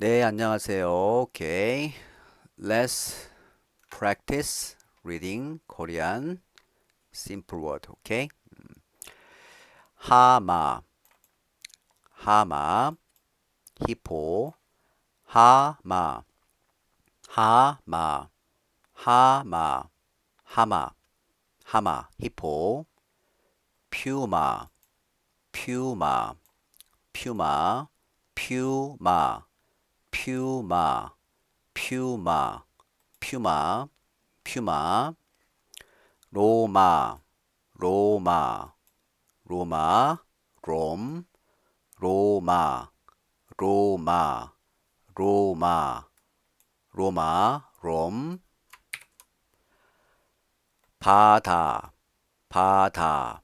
네, 안녕하세요. 오케이. Let's practice reading Korean simple word. 오케이. 음. 하마, 하마, 히포, 하마, 하마, 하마, 하마, 하마, 히포, 퓨마, 퓨마, 퓨마, 퓨마, 퓨마, 퓨마, 퓨마, 퓨마, 로마, 로마, 로마, 롬, 로마, 로마, 로마, 로마, 롬, 바다, 바다,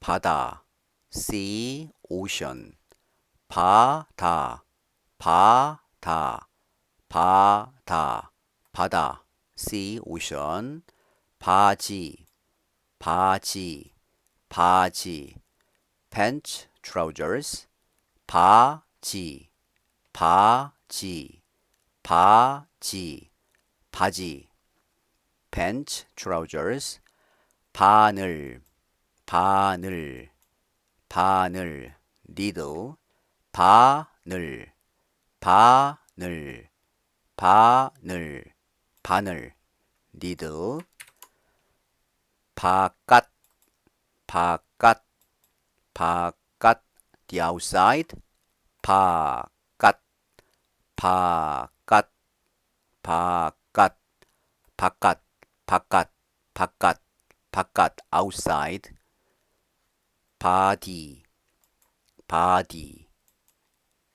바다, sea, ocean, 바다, 바다, 바다, 바다, sea, ocean, 바지, 바지, 바지, pants, trousers, 바지, 바지, 바지, 바지, pants, trousers, 바늘, 바늘, 바늘, needle, 바늘, 바늘, 바늘, 바늘, needle, 바깥, 바깥, 바깥, the outside, 바깥, 바깥, 바깥, 바깥, 바깥, 바깥, 바깥, outside, body, body,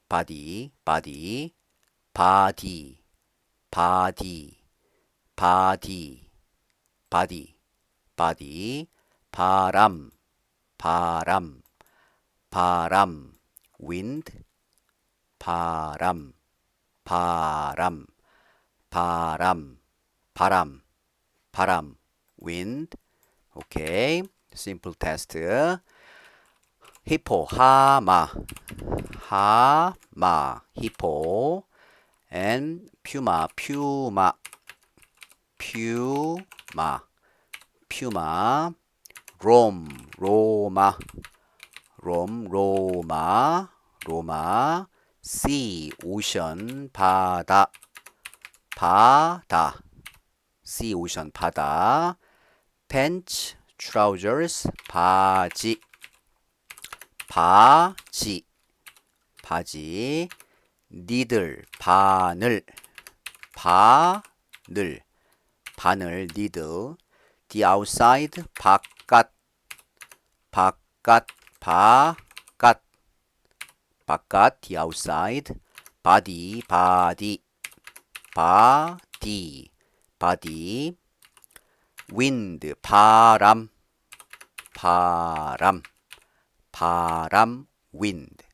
body, body, body, body, body, body, 바람, 바람, 바람, wind, 바람, 바람, 바람, 바람, 바람, wind. 오케이. simple test. 히포, 하마, 하 마, 히포, and 퓨마, 퓨마, 퓨마, 퓨마, 롬, 로마, 롬, 로마, 로마, sea, 오션, 바다, 바다, sea, 오션, 바다, pants, trousers, 바지, 바지, 바지, 니들, 바늘, 바늘, 바늘, 니들, the outside, 바깥, 바깥, 바깥, 바깥, the outside, body, body, body, body, wind, 바람, 바람, 바람, wind,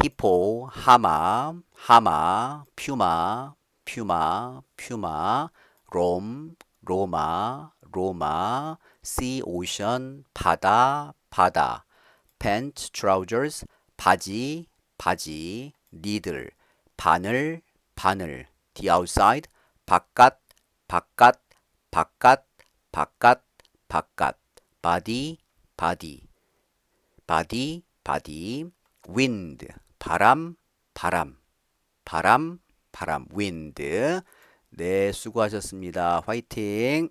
히포, 하마, 하마, 퓨마, 퓨마, 퓨마, 롬, 로마, 로마, sea, ocean, 바다, 바다, pants, trousers, 바지, 바지, 니들, 바늘, 바늘, the outside, 바깥, 바깥, 바깥, 바깥, 바깥, body, body, body, body, wind, 바람, 바람, 바람, 바람, wind. 네, 수고하셨습니다. 화이팅!